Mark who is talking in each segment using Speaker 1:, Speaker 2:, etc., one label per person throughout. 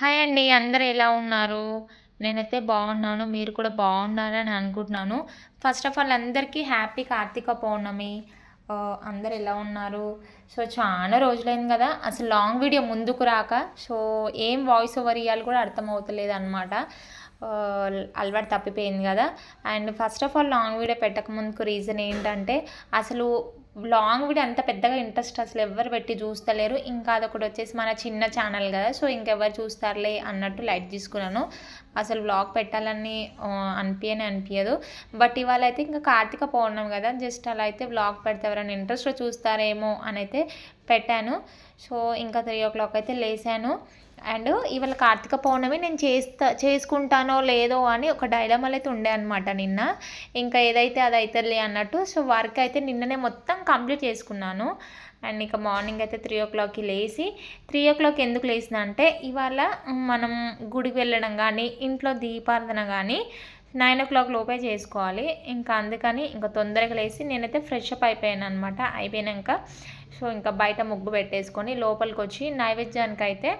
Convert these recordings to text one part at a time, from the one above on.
Speaker 1: Hi అండి అందరు ఎలా ఉన్నారు? నేనైతే బాగున్నాను మీరు కూడా బాగున్నారని అనుకుంటున్నాను. ఫస్ట్ ఆఫ్ ఆల్ అందరికీ హ్యాపీ కార్తీక పౌర్ణమి. అందరు ఎలా ఉన్నారు? సో చాలా రోజులైంది కదా అసలు లాంగ్ వీడియో ముందుకు రాక సో ఏం వాయిస్ ఓవర్ ఇవ్వాలి కూడా అర్థమవుతలేదు అనమాట అలవాటు తప్పిపోయింది కదా. And first of all long video పెట్టక ముందుకు రీజన్ ఏంటంటే అసలు లాంగ్ వీడియో అంత పెద్దగా ఇంట్రెస్ట్ అసలు ఎవరు పెట్టి చూస్తలేరు. ఇంకా అదొకటి వచ్చేసి మన చిన్న ఛానల్ కదా సో ఇంకెవరు చూస్తారులే అన్నట్టు లైట్ తీసుకున్నాను. అసలు వ్లాగ్ పెట్టాలని అనిపించని అనిపించదు బట్ ఇవాళ అయితే ఇంకా కార్తీక పౌర్ణమి కదా జస్ట్ అలా అయితే వ్లాగ్ పెడితే ఎవరైనా ఇంట్రెస్ట్లో చూస్తారేమో అని అయితే పెట్టాను. సో ఇంకా త్రీ ఓ క్లాక్ అయితే లేసాను. అండ్ ఇవాళ కార్తీక పౌర్ణమి నేను చేస్తా చేసుకుంటానో లేదో అని ఒక డైలమాలు అయితే ఉండే అనమాట నిన్న. ఇంకా ఏదైతే అది అవుతుంది అన్నట్టు సో వర్క్ అయితే నిన్ననే మొత్తం కంప్లీట్ చేసుకున్నాను. అండ్ ఇక మార్నింగ్ అయితే త్రీ ఓ క్లాక్కి లేచి త్రీ ఓ క్లాక్ ఎందుకు లేచిన అంటే ఇవాళ మనం గుడికి వెళ్ళడం కానీ ఇంట్లో దీపారాధన కానీ నైన్ ఓ క్లాక్ లోపే చేసుకోవాలి. ఇంకా అందుకని ఇంకా తొందరగా లేచి నేనైతే ఫ్రెష్ అప్ అయిపోయాను అనమాట అయిపోయాక సో ఇంకా బయట ముగ్గు పెట్టేసుకొని లోపలికి వచ్చి నైవేద్యానికి అయితే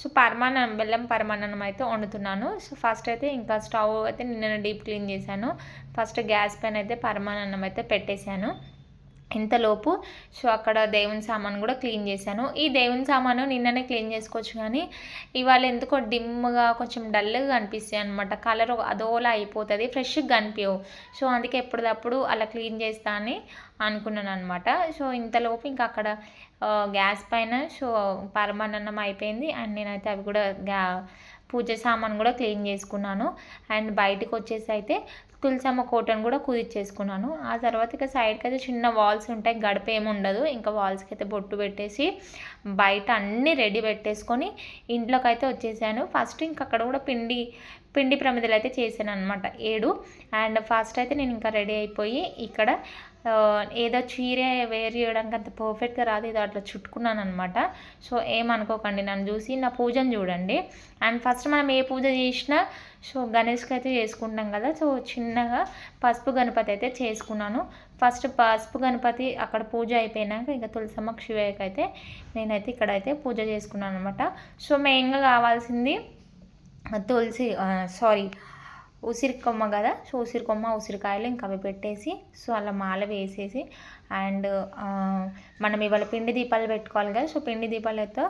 Speaker 1: సో పరమాన్నం బెల్లం పరమాన్నం అయితే వండుతున్నాను. సో ఫస్ట్ అయితే ఇంకా స్టవ్ అయితే నిన్న డీప్ క్లీన్ చేశాను. ఫస్ట్ గ్యాస్ పైన అయితే పరమాన్నం అయితే పెట్టేశాను. ఇంతలోపు సో అక్కడ దేవుని సామాన్ కూడా క్లీన్ చేశాను. ఈ దేవుని సామాను నిన్ననే క్లీన్ చేసుకోవచ్చు కానీ ఇవాళ ఎందుకో డిమ్గా కొంచెం డల్గా కనిపిస్తాయి అనమాట కలర్ అదోలా అయిపోతుంది ఫ్రెష్గా కనిపించవు. సో అందుకే ఎప్పటిదప్పుడు అలా క్లీన్ చేస్తా అని అనుకున్నాను అనమాట సో ఇంతలోపు ఇంకా అక్కడ గ్యాస్ పైన సో పరమాన్నం అయిపోయింది. అండ్ నేనైతే అవి కూడా గ్యా పూజ సామాన్ కూడా క్లీన్ చేసుకున్నాను. అండ్ బయటకు వచ్చేసి అయితే తులసమ్మ కోటను కూడా కుదిర్చేసుకున్నాను. ఆ తర్వాత ఇక సైడ్కి అయితే చిన్న వాల్స్ ఉంటాయి. గడప ఏమి ఉండదు. ఇంకా వాల్స్కి అయితే బొట్టు పెట్టేసి బయట అన్నీ రెడీ పెట్టేసుకొని ఇంట్లోకి అయితే వచ్చేసాను. ఫస్ట్ ఇంక అక్కడ కూడా పిండి పిండి ప్రమిదలు అయితే చేశాను అనమాట ఏడు. అండ్ ఫస్ట్ అయితే నేను ఇంకా రెడీ అయిపోయి ఇక్కడ ఏదో చీర వేర్ చేయడానికి అంత పర్ఫెక్ట్గా రాదు ఏదో అట్లా చుట్టుకున్నాను అనమాట సో ఏమనుకోకండి నన్ను చూసి నా పూజను చూడండి. అండ్ ఫస్ట్ మనం ఏ పూజ చేసినా సో గణేష్కి అయితే చేసుకుంటాం కదా. సో చిన్నగా పసుపు గణపతి అయితే చేసుకున్నాను. ఫస్ట్ పసుపు గణపతి అక్కడ పూజ అయిపోయినాక ఇంకా తులసమ్మ శివయ్యకి అయితే నేనైతే ఇక్కడైతే పూజ చేసుకున్నాను అనమాట సో మెయిన్గా కావాల్సింది తులసి సారీ ఉసిరి కొమ్మ కదా? సో ఉసిరి కొమ్మ ఉసిరికాయలు ఇంకా అవి పెట్టేసి సో అలా మాల వేసేసి అండ్ మనం ఇవాళ పిండి దీపాలు పెట్టుకోవాలి కదా? సో పిండి దీపాలతో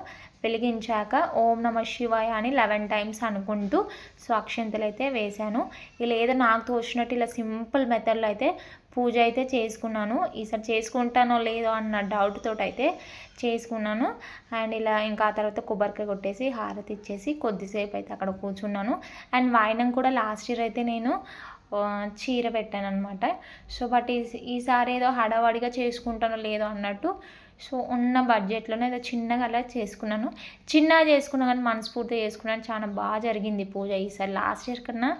Speaker 1: వెలిగించాక ఓం నమ శివాయ అని లెవెన్ టైమ్స్ అనుకుంటూ సో అక్షంతలు అయితే వేశాను ఇలా ఏదో నాకు తోచినట్టు ఇలా సింపుల్ మెథడ్లో అయితే పూజ అయితే చేసుకున్నాను. ఈసారి చేసుకుంటానో లేదో అన్న డౌట్ తోటి అయితే చేసుకున్నాను. అండ్ ఇలా ఇంకా ఆ తర్వాత కొబ్బరికాయ కొట్టేసి హారతి ఇచ్చేసి కొద్దిసేపు అయితే అక్కడ కూర్చున్నాను. అండ్ వాయినం కూడా లాస్ట్ ఇయర్ అయితే నేను చీర పెట్టాను అనమాట సో బట్ ఈ ఈసారి ఏదో హడావాడిగా చేసుకుంటానో లేదో అన్నట్టు సో ఉన్న బడ్జెట్లోనే ఏదో చిన్నగా అలా చేసుకున్నాను. చిన్నగా చేసుకున్నా కానీ మనస్ఫూర్తిగా చేసుకున్నాను. చాలా బాగా జరిగింది పూజ. ఈసారి లాస్ట్ ఇయర్ కన్నా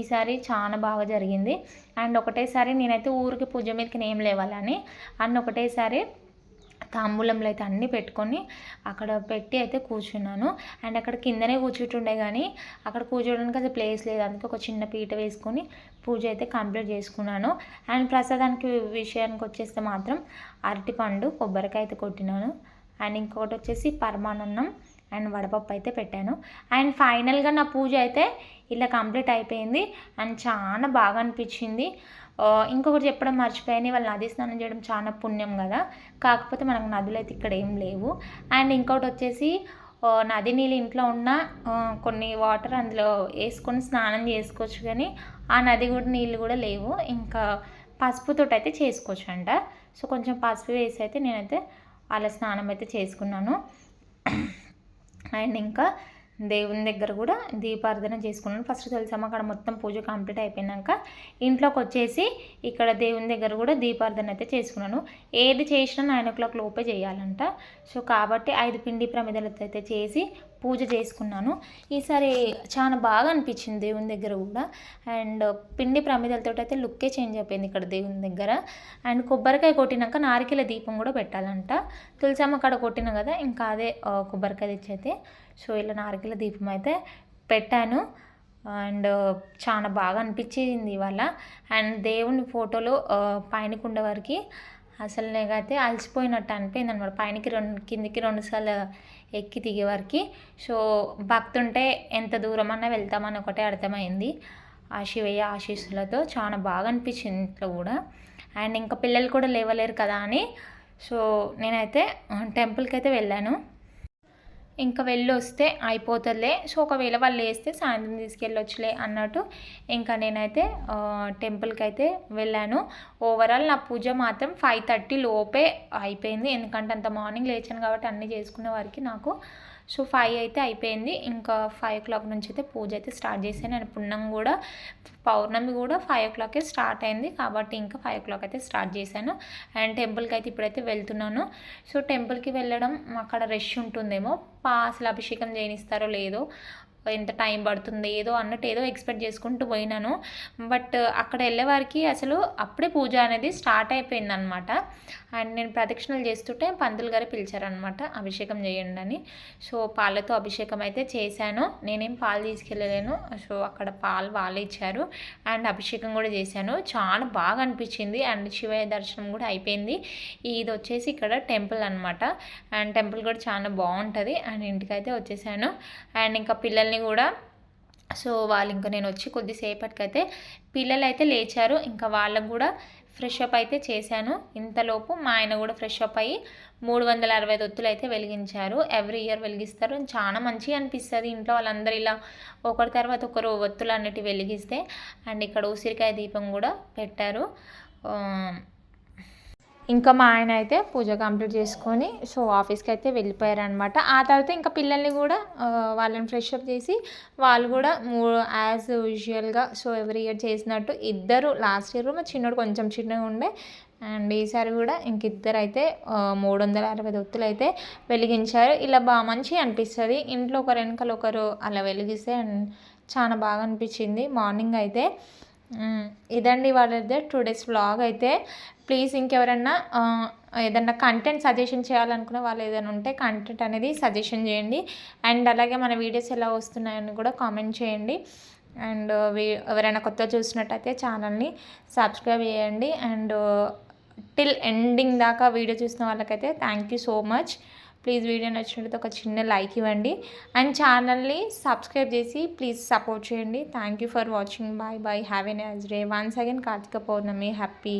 Speaker 1: ఈసారి చాలా బాగా జరిగింది. అండ్ ఒకటేసారి నేనైతే ఊరికి పూజ మీదకి ఏం లేవాలని. అండ్ ఒకటేసారి తాంబూలంలో అయితే అన్నీ పెట్టుకొని అక్కడ పెట్టి అయితే కూర్చున్నాను. అండ్ అక్కడ కిందనే కూర్చుంటుండే కానీ అక్కడ కూర్చోడానికి అసలు ప్లేస్ లేదు. అందుకే ఒక చిన్న పీట వేసుకొని పూజ అయితే కంప్లీట్ చేసుకున్నాను. అండ్ ప్రసాదానికి విషయానికి వచ్చేస్తే మాత్రం అరటిపండు కొబ్బరికాయ అయితే కొట్టినాను. అండ్ ఇంకొకటి వచ్చేసి పరమానన్నం అండ్ వడపప్పు అయితే పెట్టాను. అండ్ ఫైనల్గా నా పూజ అయితే ఇలా కంప్లీట్ అయిపోయింది. అండ్ చాలా బాగా అనిపించింది. ఇంకొకటి చెప్పడం మర్చిపోయాను. వాళ్ళు నది స్నానం చేయడం చాలా పుణ్యం కదా. కాకపోతే మనకు నదులు అయితే ఇక్కడ ఏం లేవు. అండ్ ఇంకొకటి వచ్చేసి నది నీళ్ళు ఇంట్లో ఉన్న కొన్ని వాటర్ అందులో వేసుకొని స్నానం చేసుకోవచ్చు కానీ ఆ నది కూడా నీళ్ళు కూడా లేవు. ఇంకా పసుపుతో అయితే చేసుకోవచ్చు అంట సో కొంచెం పసుపు వేసి అయితే నేనైతే అలా స్నానం అయితే చేసుకున్నాను. అండ్ ఇంకా దేవుని దగ్గర కూడా దీపారాధన చేసుకున్నాను. ఫస్ట్ తెలిసాము అక్కడ మొత్తం పూజ కంప్లీట్ అయిపోయినాక ఇంట్లోకి వచ్చేసి ఇక్కడ దేవుని దగ్గర కూడా దీపారాధన అయితే చేసుకున్నాను. ఏది చేసినా నైన్ ఓ క్లాక్ లోపే చేయాలంట. సో కాబట్టి ఐదు పిండి ప్రమిదలతో అయితే చేసి పూజ చేసుకున్నాను. ఈసారి చాలా బాగా అనిపించింది దేవుని దగ్గర కూడా. అండ్ పిండి ప్రమిదలతో అయితే లుక్కే చేంజ్ అయిపోయింది ఇక్కడ దేవుని దగ్గర. అండ్ కొబ్బరికాయ కొట్టినాక నారికెల దీపం కూడా పెట్టాలంట. తులసమ్మ కాడ కొట్టిన కదా ఇంకా అదే కొబ్బరికాయ తెచ్చైతే. సో ఇలా నారికెల దీపం అయితే పెట్టాను. అండ్ చాలా బాగా అనిపించింది ఇవాళ. అండ్ దేవుని ఫోటోలో పైనకుండే పైనకి ఉండే వరకు అసలు నాకైతే అలసిపోయినట్టు అనిపోయింది అనమాట. పైనకి రెండు కిందికి రెండుసార్లు ఎక్కి దిగే వరకు. సో భక్తుంటే ఎంత దూరం అన్నా వెళ్తామని ఒకటే అర్థమైంది. ఆ శివయ్య ఆశీస్సులతో చాలా బాగా అనిపించింది ఇంట్లో కూడా. అండ్ ఇంకా పిల్లలు కూడా లేవలేరు కదా అని. సో నేనైతే టెంపుల్కి అయితే వెళ్ళాను. ఇంకా వెళ్ళి వస్తే అయిపోతుందిలే. సో ఒకవేళ వాళ్ళు వేస్తే సాయంత్రం తీసుకెళ్ళొచ్చులే అన్నట్టు ఇంకా నేనైతే టెంపుల్కి అయితే వెళ్ళాను. ఓవరాల్ నా పూజ మాత్రం ఫైవ్ థర్టీ లోపే అయిపోయింది. ఎందుకంటే అంత మార్నింగ్ లేచాను కాబట్టి అన్నీ చేసుకునే వారికి నాకు సో ఫైవ్ అయితే అయిపోయింది. ఇంకా ఫైవ్ ఓ క్లాక్ నుంచి అయితే పూజ అయితే స్టార్ట్ చేశాను. అండ్ పుణ్యం కూడా పౌర్ణమి కూడా ఫైవ్ ఓ క్లాకే స్టార్ట్ అయింది. కాబట్టి ఇంకా ఫైవ్ ఓ క్లాక్ అయితే స్టార్ట్ చేశాను. అండ్ టెంపుల్కి అయితే ఇప్పుడైతే వెళ్తున్నాను. సో టెంపుల్కి వెళ్ళడం అక్కడ రష్ ఉంటుందేమో. అసలు అభిషేకం చేయనిస్తారో లేదో ఎంత టైం పడుతుంది ఏదో అన్నట్టు ఏదో ఎక్స్పెక్ట్ చేసుకుంటూ పోయినాను. బట్ అక్కడ వెళ్ళేవారికి అసలు అప్పుడే పూజ అనేది స్టార్ట్ అయిపోయింది అనమాట అండ్ నేను ప్రదక్షిణలు చేస్తుంటే పంతులు గారు పిలిచారనమాట అభిషేకం చేయండి అని. సో పాలతో అభిషేకం అయితే చేశాను. నేనేం పాలు తీసుకెళ్ళలేను. సో అక్కడ పాలు వాళ్ళే ఇచ్చారు. అండ్ అభిషేకం కూడా చేశాను. చాలా బాగా అనిపించింది. అండ్ శివయ్య దర్శనం కూడా అయిపోయింది. ఇది వచ్చేసి ఇక్కడ టెంపుల్ అనమాట. అండ్ టెంపుల్ కూడా చాలా బాగుంటుంది. అండ్ ఇంటికైతే వచ్చేసాను. అండ్ ఇంకా పిల్లలు పిల్లల్ని కూడా. సో వాళ్ళు ఇంకా నేను వచ్చి కొద్దిసేపటికైతే పిల్లలు అయితే లేచారు. ఇంకా వాళ్ళకు కూడా ఫ్రెష్ అప్ అయితే చేశాను. ఇంతలోపు మా ఆయన కూడా ఫ్రెష్ అప్ అయ్యి మూడు వందల అరవై దొత్తులు అయితే వెలిగించారు. ఎవ్రీ ఇయర్ వెలిగిస్తారు. చాలా మంచిగా అనిపిస్తుంది ఇంట్లో వాళ్ళందరూ ఇలా ఒకరి తర్వాత ఒకరు ఒత్తులు అన్నిటి వెలిగిస్తే. అండ్ ఇక్కడ ఉసిరికాయ దీపం కూడా పెట్టారు. ఇంకా మా ఆయన అయితే పూజ కంప్లీట్ చేసుకొని సో ఆఫీస్కి అయితే వెళ్ళిపోయారనమాట ఆ తర్వాత ఇంకా పిల్లల్ని కూడా వాళ్ళని ఫ్రెష్అప్ చేసి వాళ్ళు కూడా యాజ్ యూజువల్గా సో ఎవ్రీ ఇయర్ చేసినట్టు ఇద్దరు లాస్ట్ ఇయర్ మా చిన్నోడు కొంచెం చిన్నగా ఉండే అండ్ ఈసారి కూడా ఇంక ఇద్దరు అయితే మూడు వందల అరవై దొత్తులు అయితే వెలిగించారు. ఇలా బాగా మంచిగా అనిపిస్తుంది. ఇంట్లో ఒకరు వెనకాల ఒకరు అలా వెలిగిస్తే చాలా బాగా అనిపించింది మార్నింగ్ అయితే. ఇదండి వాళ్ళ టూ డేస్ వ్లాగ్ అయితే. ప్లీజ్ ఇంకెవరన్నా ఏదన్నా కంటెంట్ సజెషన్ చేయాలనుకున్న వాళ్ళు ఏదైనా ఉంటే కంటెంట్ అనేది సజెషన్ చేయండి. అండ్ అలాగే మన వీడియోస్ ఎలా వస్తున్నాయని కూడా కామెంట్ చేయండి. అండ్ uh, ఎవరైనా కొత్త చూసినట్టయితే ఛానల్ని సబ్స్క్రైబ్ చేయండి. అండ్ టిల్ ఎండింగ్ దాకా వీడియో చూసిన వాళ్ళకైతే thank you so much please video నచ్చినట్లయితే ఒక చిన్న లైక్ ఇవ్వండి. అండ్ ఛానల్ని సబ్స్క్రైబ్ చేసి ప్లీజ్ సపోర్ట్ చేయండి. Thank you for watching bye bye have a nice day once again Karthika Pournami. Happy